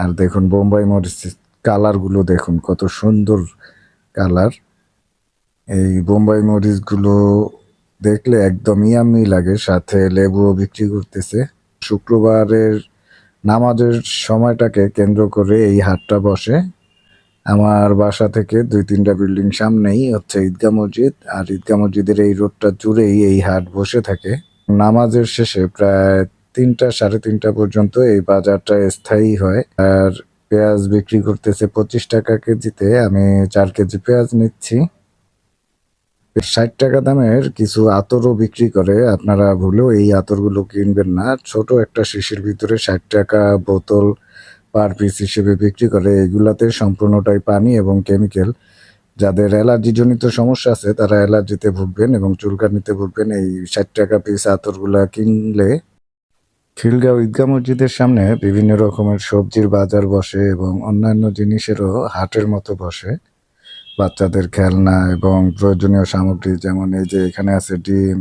আর দেখুন, বোম্বাই মরিচ কালারগুলো দেখুন, কত সুন্দর কালার। এই বোম্বাই মরিচগুলো দেখলে একদম ইয়ামি লাগে, সাথে লেবুও বিক্রি করতেছে। শুক্রবারের নামাজের সময়টাকে কেন্দ্র করে এই হাটটা বসে। আমার বাসা থেকে দুই তিনটা বিল্ডিং সামনেই হচ্ছে ঈদগাহ মসজিদ, আর ঈদগাহ মসজিদের এই রোডটা জুড়েই এই হাট বসে থাকে। নামাজের শেষে প্রায় তিনটা, সাড়ে তিনটা পর্যন্ত এই বাজারটা স্থায়ী হয়। আর পেঁয়াজ বিক্রি করতেছে পঁচিশ টাকা কেজিতে। আমি চার কেজি পেঁয়াজ নিচ্ছি। ষাট টাকা দামের কিছু আতরও বিক্রি করে। আপনারা ভুলেও এই আতরগুলো কিনবেন না। ছোট একটা শিশির ভিতরে ষাট টাকা বোতল পার পিস হিসেবে বিক্রি করে। এগুলাতে সম্পূর্ণটাই পানি এবং কেমিক্যাল। যাদের অ্যালার্জি জনিত সমস্যা আছে, তারা অ্যালার্জিতে ভুগবেন এবং চুলকানিতে ভুগবেন। এই ষাট টাকা পিস আতরগুলা কিনলে খিলগাঁও ঈদগাহ মসজিদের সামনে বিভিন্ন রকমের সবজির বাজার বসে এবং অন্যান্য জিনিসেরও হাটের মতো বসে। বাচ্চাদের খেলনা এবং প্রয়োজনীয় সামগ্রী যেমন এই যে এখানে আছে ডিম,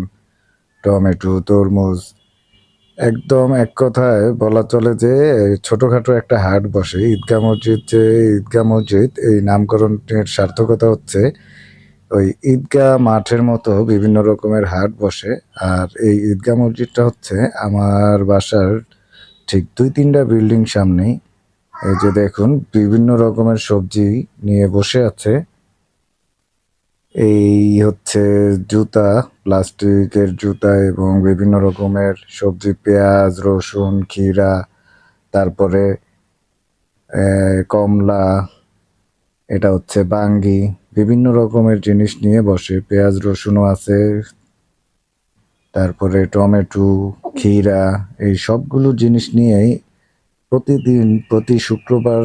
টমেটো, তরমুজ। একদম এক কথায় বলা চলে যে ছোটখাটো একটা হাট বসে। ঈদগাহ মসজিদ যে, ঈদগাহ মসজিদ এই নামকরণের সার্থকতা হচ্ছে ওই ঈদগাহ মাঠের মতো বিভিন্ন রকমের হাট বসে। আর এই ঈদগাহ মসজিদটা হচ্ছে আমার বাসার ঠিক দুই তিনটা বিল্ডিং সামনেই। এই যে দেখুন, বিভিন্ন রকমের সবজি নিয়ে বসে আছে। এই হচ্ছে জুতা, প্লাস্টিকের জুতা এবং বিভিন্ন রকমের সবজি, পেঁয়াজ, রসুন, ক্ষীরা, তারপরে কমলা, এটা হচ্ছে বাঙ্গি। বিভিন্ন রকমের জিনিস নিয়ে বসে। পেঁয়াজ, রসুনও আছে, তারপরে টমেটো, ক্ষীরা, এই সবগুলো জিনিস নিয়েই প্রতিদিন প্রতি শুক্রবার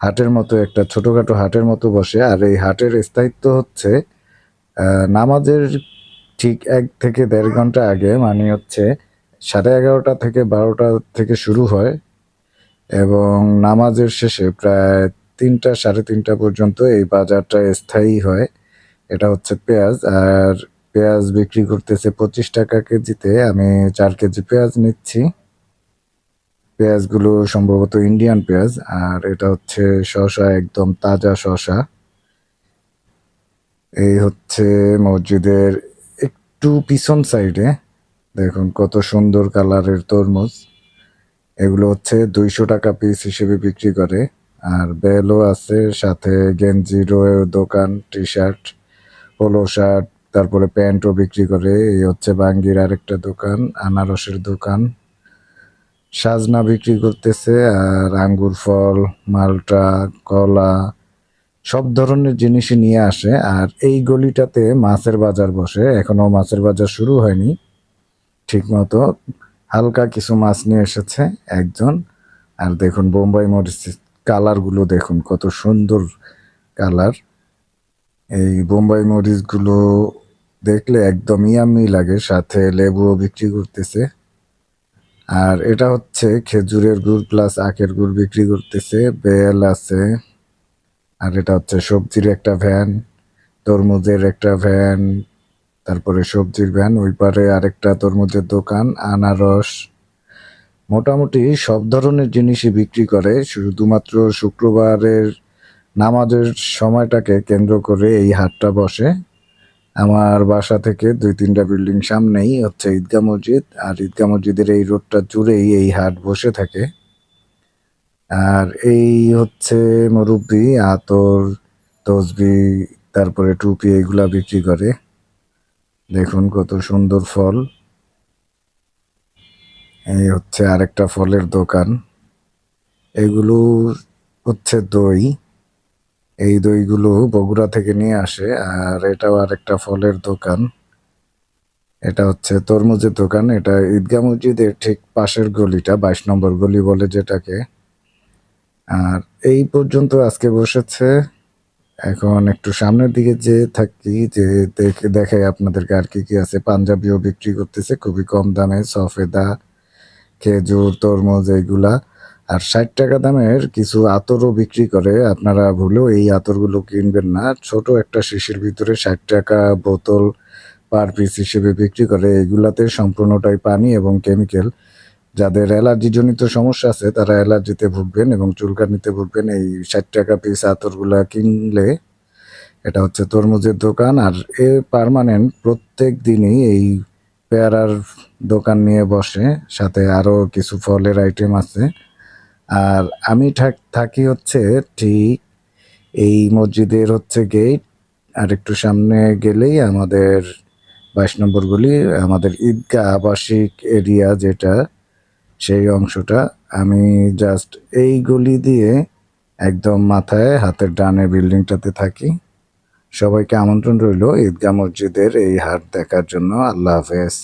হাটের মতো একটা ছোটোখাটো হাটের মতো বসে। আর এই হাটের স্থায়িত্ব হচ্ছে নামাজের ঠিক এক থেকে দেড় ঘণ্টা আগে মানে হচ্ছে সাড়ে এগারোটা থেকে বারোটা থেকে শুরু হয় এবং নামাজের শেষে প্রায় তিনটা, সাড়ে তিনটা পর্যন্ত এই বাজারটা স্থায়ী হয়। এটা হচ্ছে পেঁয়াজ। আর পেঁয়াজ বিক্রি করতেছে পঁচিশ টাকা কেজিতে। আমি চার কেজি পেঁয়াজ নিচ্ছি। পেঁয়াজগুলো সম্ভবত ইন্ডিয়ান পেঁয়াজ। আর এটা হচ্ছে শসা, একদম তাজা শসা। এই হচ্ছে মসজিদের একটু পিছন সাইডে। দেখুন কত সুন্দর কালারের তরমুজ। এগুলো হচ্ছে দুইশো টাকা পিস হিসেবে বিক্রি করে। আর বেলও আছে, সাথে গেঞ্জিরও দোকান টি শার্ট পোলো শার্ট, তারপরে প্যান্টও বিক্রি করে। এই হচ্ছে বাঙ্গির আরেকটা দোকান, আনারসের দোকান। সাজনা বিক্রি করতেছে, আর আঙ্গুর ফল, মালটা, কলা, সব ধরনের জিনিসই নিয়ে আসে। আর এই গলিটাতে মাছের বাজার বসে, এখনও মাছের বাজার শুরু হয়নি ঠিক মতো হালকা কিছু মাছ নিয়ে এসেছে একজন। আর দেখুন, বোম্বাই মরিচ কালারগুলো দেখুন, কত সুন্দর কালার। এই বোম্বাই মরিচগুলো দেখলে একদম ইয়ামি লাগে, সাথে লেবুও বিক্রি করতেছে। আর এটা হচ্ছে খেজুরের গুড় প্লাস আখের গুড় বিক্রি করতেছে, বেল আছে। আর এটা হচ্ছে সবজির একটা ভ্যান তরমুজের একটা ভ্যান তারপরে সবজির ভ্যান ওই পারে আরেকটা তরমুজের দোকান, আনারস। মোটামুটি সব ধরনের জিনিসই বিক্রি করে। শুধুমাত্র শুক্রবারের নামাজের সময়টাকে কেন্দ্র করে এই হাটটা বসে। আমার বাসা থেকে দুই তিনটা বিল্ডিং সামনেই হচ্ছে ঈদগাহ মসজিদ, আর ঈদগাহ মসজিদের এই রোডটা জুড়েই এই হাট বসে থাকে। আর এই হচ্ছে মুরব্বি, আতর, তসবি, তারপরে টুপি, এগুলা বিক্রি করে। দেখুন কত সুন্দর ফল। এই হচ্ছে আরেকটা ফলের দোকান। এগুলো হচ্ছে দই। এই দইগুলো বগুড়া থেকে নিয়ে আসে, আর এটাও আরেকটা ফলের দোকান। এটা হচ্ছে তরমুজের দোকান। এটা ঈদগাহ মসজিদের ঠিক পাশের গলিটা, বাইশ নম্বর গলি বলে যেটাকে। আর এই পর্যন্ত আজকে বসেছে। এখন একটু সামনের দিকে যে থাকি যে দেখে দেখাই আপনাদেরকে আর কি কি আছে। পাঞ্জাবিও বিক্রি করতেছে, খুবই কম দামে, সফেদা। খেজুর, তরমুজ এইগুলা। আর ষাট টাকা দামের কিছু আতরও বিক্রি করে, আপনারা ভুলেও এই আতরগুলো কিনবেন না। ছোট একটা শিশির ভিতরে ষাট টাকা বোতল পার পিস হিসেবে বিক্রি করে, এগুলাতে সম্পূর্ণটাই পানি এবং কেমিক্যাল। যাদের অ্যালার্জিজনিত সমস্যা আছে, তারা অ্যালার্জিতে ভুগবেন এবং চুলকানিতে ভুগবেন। এই ষাট টাকা পিস আতরগুলা কিনলে এটা হচ্ছে তরমুজের দোকান। আর এ পার্মানেন্ট প্রত্যেক দিনই এই পেয়ারার দোকান নিয়ে বসে, সাথে আরও কিছু ফলের আইটেম আছে। আর আমি থাক- হচ্ছে ঠিক এই মসজিদের হচ্ছে গেট আর একটু সামনে গেলেই আমাদের বাইশ নম্বর গলি, আমাদের ঈদগাহ আবাসিক এরিয়া যেটা, সেই অংশটা। আমি জাস্ট এই গলি দিয়ে একদম মাথায়, হাতের ডানে বিল্ডিংটাতে থাকি। সবাইকে আমন্ত্রণ রইল ঈদগাহ মসজিদের এই হাট দেখার জন্য। আল্লাহ হাফেজ।